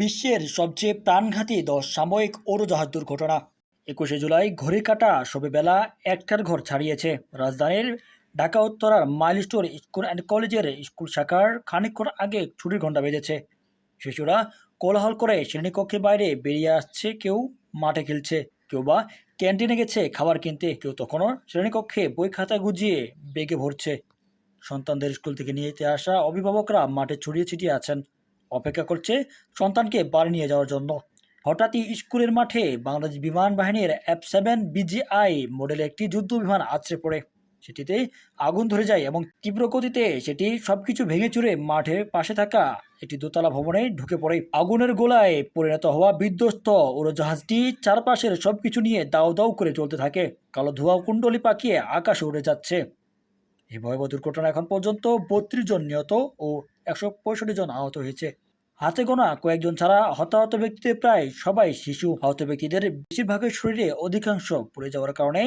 বিশ্বের সবচেয়ে প্রাণঘাতী দশ সাময়িক উড়োজাহাজ দুর্ঘটনা। একুশে জুলাই ঘড়ি কাটা সবে বেলা একটার ঘর ছাড়িয়েছে। রাজধানীর ঢাকা উত্তরার মাইলস্টোর স্কুল অ্যান্ড কলেজের স্কুল শাখার খানিকক্ষণ আগে ছুটির ঘণ্টা বেজেছে। শিশুরা কোলাহল করে শ্রেণীকক্ষের বাইরে বেরিয়ে আসছে, কেউ মাঠে খেলছে, কেউ বা ক্যান্টিনে গেছে খাবার কিনতে, কেউ তখনও শ্রেণীকক্ষে বই খাতা গুজিয়ে বেগে ভরছে। সন্তানদের স্কুল থেকে নিয়ে আসা অভিভাবকরা মাঠে ছড়িয়ে ছিটিয়ে আছেন। অপেক্ষা করছে সন্তানকে বাড়ি নিয়ে যাওয়ার জন্য। হঠাৎই স্কুলের মাঠে বাংলাদেশ বিমান বাহিনীর এফ সেভেন বিজিআই মডেলের একটি যুদ্ধ বিমান আছড়ে পড়ে। সেটিতে আগুন ধরে যায় এবং তীব্র গতিতে সেটি সবকিছু ভেঙে চুরে মাঠের পাশে থাকা একটি দোতলা ভবনে ঢুকে পড়ে। আগুনের গোলায় পরিণত হওয়া বিধ্বস্ত উড়োজাহাজটি চারপাশের সবকিছু নিয়ে দাউ দাউ করে চলতে থাকে। কালো ধোঁয়া কুণ্ডলি পাকিয়ে আকাশে উড়ে যাচ্ছে। এই ভয়াবহ দুর্ঘটনা এখন পর্যন্ত বত্রিশ জন নিহত ও একশো পঁয়ষট্টি জন আহত হয়েছে। হাতে গোনা কয়েকজন ছাড়া হতাহত ব্যক্তিদের প্রায় সবাই শিশু আহত ব্যক্তিদের বেশিরভাগের শরীরে অধিকাংশ পড়ে যাওয়ার কারণে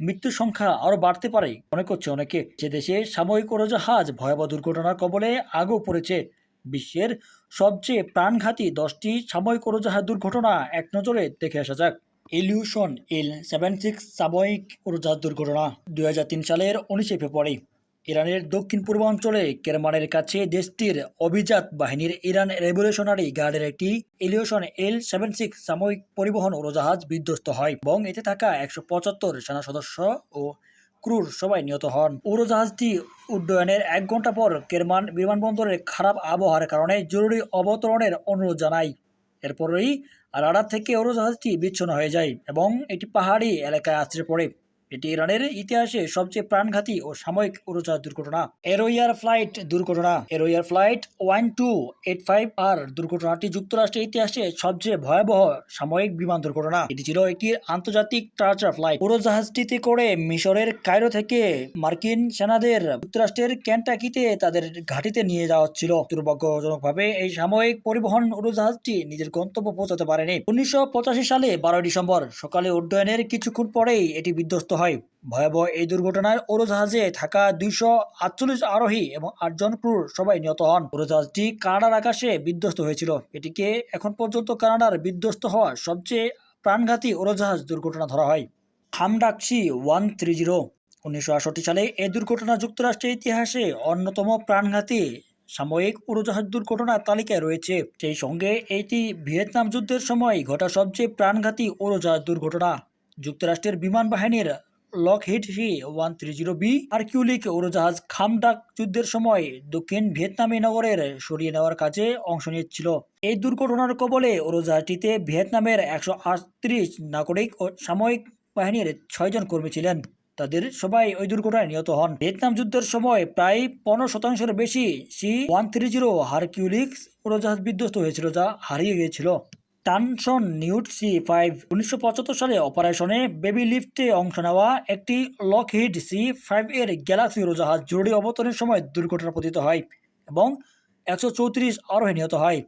মৃত্যুর সংখ্যা আরও বাড়তে পারে। মনে করছে অনেকে, যে দেশে সাময়িক উড়োজাহাজ ভয়াবহ দুর্ঘটনার কবলে আগেও পড়েছে। বিশ্বের সবচেয়ে প্রাণঘাতী দশটি সাময়িক উড়োজাহাজ দুর্ঘটনা এক নজরে দেখে আসা যাক। এলিউশন, এল সেভেন সিক্স সাময়িক উড়োজাহাজ দুর্ঘটনা, দুই হাজার তিন সালের উনিশে ফেব্রুয়ারি। ইরানের দক্ষিণ পূর্বাঞ্চলে কেরমানের কাছে দেশটির অভিজাত বাহিনীর ইরান রেভলিউশনারি গার্ডের একটি এলিউশন এল সেভেন সিক্স সাময়িক পরিবহন উড়োজাহাজ বিধ্বস্ত হয় এবং এতে থাকা একশো পঁচাত্তর সেনা সদস্য ও ক্রুর সবাই নিহত হন। উড়োজাহাজটি উড্ডয়নের এক ঘণ্টা পর কেরমান বিমানবন্দরের খারাপ আবহাওয়ার কারণে জরুরি অবতরণের অনুরোধ জানায়। এরপরেই রাডার থেকে উড়োজাহাজটি বিচ্ছিন্ন হয়ে যায় এবং এটি পাহাড়ি এলাকায় আশ্রয় পড়ে। এটি ইরানের ইতিহাসে সবচেয়ে প্রাণঘাতী ও সাময়িক উড়োজাহাজ দুর্ঘটনা। এরোয়ার ফ্লাইট দুর্ঘটনা। Arrow Air flight one two eight five আর দুর্ঘটনাটি যুক্তরাষ্ট্রের ইতিহাসে সবচেয়ে ভয়াবহ সাময়িক বিমান দুর্ঘটনা। এটি ছিল একটি আন্তর্জাতিক ট্রাচার ফ্লাইট। উড়োজাহাজটিতে করে মিশরের কায়রো থেকে মার্কিন সেনাদের যুক্তরাষ্ট্রের ক্যান্টাকিতে তাদের ঘাটিতে নিয়ে যাওয়া হচ্ছিল। দুর্ভাগ্যজনকভাবে এই সাময়িক পরিবহন উড়োজাহাজটি নিজের গন্তব্য পৌঁছাতে পারেনি। উনিশশো পঁচাশি সালে বারোই ডিসেম্বর সকালে উড্ডয়নের কিছুক্ষণ পরেই এটি বিধ্বস্ত হয়। ভয়াবহ এই দুর্ঘটনায় উড়োজাহাজে থাকা দুইশো আটচল্লিশ আরোহী এবং আটজন ক্রুর সবাই নিহত হন। উড়োজাহাজটি কানাডার আকাশে বিধ্বস্ত হয়েছিল। এটিকে এখন পর্যন্ত কানাডার বিধ্বস্ত হওয়া সবচেয়ে প্রাণঘাতী উড়োজাহাজ দুর্ঘটনা ধরা হয়। Kham Duc C one three zero. উনিশশো আটষট্টি সালে এই দুর্ঘটনা যুক্তরাষ্ট্রের ইতিহাসে অন্যতম প্রাণঘাতী সাময়িক উড়োজাহাজ দুর্ঘটনার তালিকায় রয়েছে। সেই সঙ্গে এটি ভিয়েতনাম যুদ্ধের সময় ঘটা সবচেয়ে প্রাণঘাতী উড়োজাহাজ দুর্ঘটনা। যুক্তরাষ্ট্রের বিমান বাহিনীর Lockheed C one three zero B. Hercules উড়োজাহাজ খামডাক যুদ্ধের সময় দক্ষিণ ভিয়েতনামী নগরের সরিয়ে নেওয়ার কাজে অংশ নিচ্ছিল এই দুর্ঘটনার কবলে উড়োজাহাজটিতে ভিয়েতনামের একশো আটত্রিশ নাগরিক ও সাময়িক বাহিনীর ছয়জন কর্মী ছিলেন। তাদের সবাই ওই দুর্ঘটনায় নিহত হন। ভিয়েতনাম যুদ্ধের সময় প্রায় পনেরো শতাংশের বেশি C one three zero Hercules উড়োজাহাজ বিধ্বস্ত হয়েছিল, যা হারিয়ে গিয়েছিল। টানসন নিউট সি ফাইভ উনিশশো পঁচাত্তর সালে অপারেশনে বেবি লিফটে অংশ নেওয়া একটি লকহিড সি ফাইভ এর গ্যালাক্সি উড়োজাহাজ জরুরি অবতরণের সময় দুর্ঘটনা পতিত হয় এবং একশো চৌত্রিশ আরোহী নিহত হয়।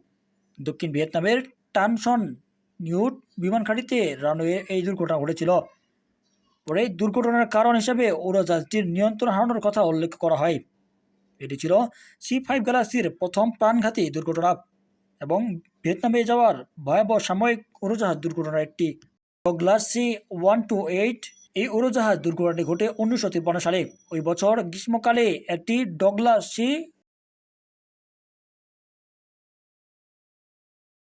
দক্ষিণ ভিয়েতনামের টানসন নিউট বিমান ঘাঁটিতে রানওয়ে এই দুর্ঘটনা ঘটেছিল। পরে দুর্ঘটনার কারণ হিসেবে উড়োজাহাজটির নিয়ন্ত্রণ হারানোর কথা উল্লেখ করা হয়। এটি ছিল সি ফাইভ গ্যালাক্সির প্রথম প্রাণঘাতী দুর্ঘটনা। এবং ভিয়েতনামে যাওয়ার ভয়াবহ সাময়িক উড়োজাহাজ দুর্ঘটনার একটি Douglas C one two eight এই উড়োজাহাজ দুর্ঘটনাটি ঘটে উনিশশো তিপ্পান্ন সালে। ওই বছর গ্রীষ্মকালে একটি ডগলাস সি